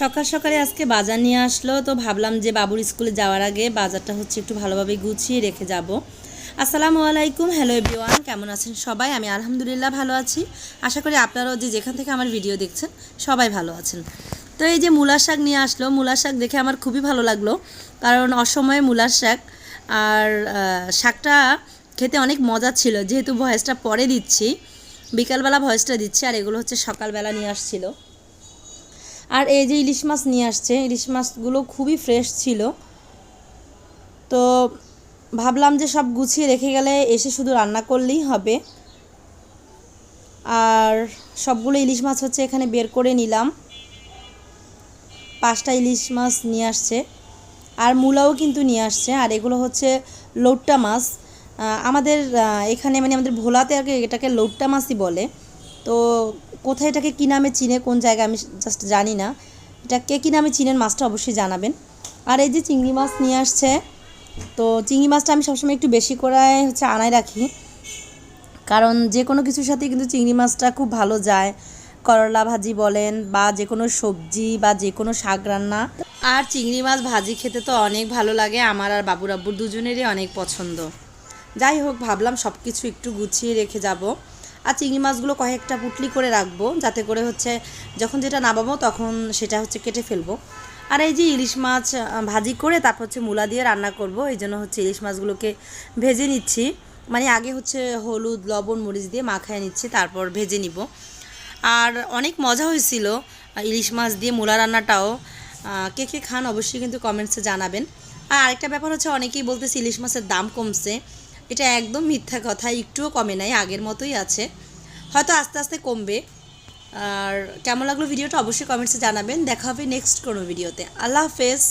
সকাল সকালে আজকে বাজার নিয়ে আসলো, তো ভাবলাম যে বাবুর স্কুলে যাওয়ার আগে বাজারটা হচ্ছে একটু ভালোভাবে গুছিয়ে রেখে যাব। আসসালামু আলাইকুম, হ্যালো এভরিওয়ান, কেমন আছেন সবাই? আমি আলহামদুলিল্লাহ ভালো আছি। আশা করি আপনারাও যে যেখান থেকে আমার ভিডিও দেখছেন, সবাই ভালো আছেন। তো এই যে মূলার শাক নিয়ে আসলো, মূলার শাক দেখে আমার খুবই ভালো লাগল, কারণ অসময়ে মূলার শাক আর শাকটা খেতে অনেক মজা ছিল, যেহেতু ভয়েসটা পরে দিচ্ছি, বিকালবেলা ভয়েসটা দিচ্ছি, আর এগুলো হচ্ছে সকালবেলা নিয়ে আসছিল। আর এই যে ইলিশ মাছ নিয়ে আসছে, ইলিশ মাছগুলো খুবই ফ্রেশ ছিল। তো ভাবলাম যে সব গুছিয়ে রেখে গেলে এসে শুধু রান্না করলেই হবে। আর সবগুলো ইলিশ মাছ হচ্ছে এখানে বের করে নিলাম। পাঁচটা ইলিশ মাছ নিয়ে আসছে। আর মূলাও কিন্তু নিয়ে আসছে। আর এগুলো হচ্ছে লৌট্টা মাছ। আমাদের এখানে মানে আমাদের ভোলাতে আর এটাকে লৌট্টা মাছই বলে। তো কোথায় এটাকে কী নামে চিনে, কোন জায়গায় আমি জাস্ট জানি না। এটা কে কী নামে চিনেন মাছটা অবশ্যই জানাবেন। আর এই যে চিংড়ি মাছ নিয়ে আসছে, তো চিংড়ি মাছটা আমি সবসময় একটু বেশি করে হচ্ছে আনায় রাখি। কারণ যে কোনো কিছুর সাথে কিন্তু চিংড়ি মাছটা খুব ভালো যায়। করলা ভাজি বলেন বা যে কোনো সবজি বা যে কোনো শাক রান্না। আর চিংড়ি মাছ ভাজি খেতে তো অনেক ভালো লাগে, আমার আর বাবুর আব্বুর দুজনেরই অনেক পছন্দ। যাই হোক, ভাবলাম সব কিছু একটু গুছিয়ে রেখে যাব। আর চিংড়ি মাছগুলো কয়েকটা পুটলি করে রাখব, যাতে করে হচ্ছে যখন যেটা নামাবো তখন সেটা হচ্ছে কেটে ফেলব। আর এই যে ইলিশ মাছ ভাজি করে তারপর হচ্ছে মূলা দিয়ে রান্না করব, এই জন্য হচ্ছে ইলিশ মাছগুলোকে ভেজে নিচ্ছি। মানে আগে হচ্ছে হলুদ, লবণ, মরিচ দিয়ে মাখায় নিচ্ছি, তারপর ভেজে নিব। আর অনেক মজা হয়েছিল ইলিশ মাছ দিয়ে মূলা রান্নাটাও। কে কে খান অবশ্যই কিন্তু কমেন্টসে জানাবেন। আর আরেকটা ব্যাপার হচ্ছে, অনেকেই বলতেছে ইলিশ মাছের দাম কমছে। এটা একদম মিথ্যা কথা, একটুও কমে নাই, আগের মতোই আছে। হয়তো আস্তে আস্তে কমবে। আর কেমন লাগল ভিডিওটা অবশ্যই কমেন্টসে জানাবেন। দেখা হবে নেক্সট কোনো ভিডিওতে আল্লাহ হাফেজ।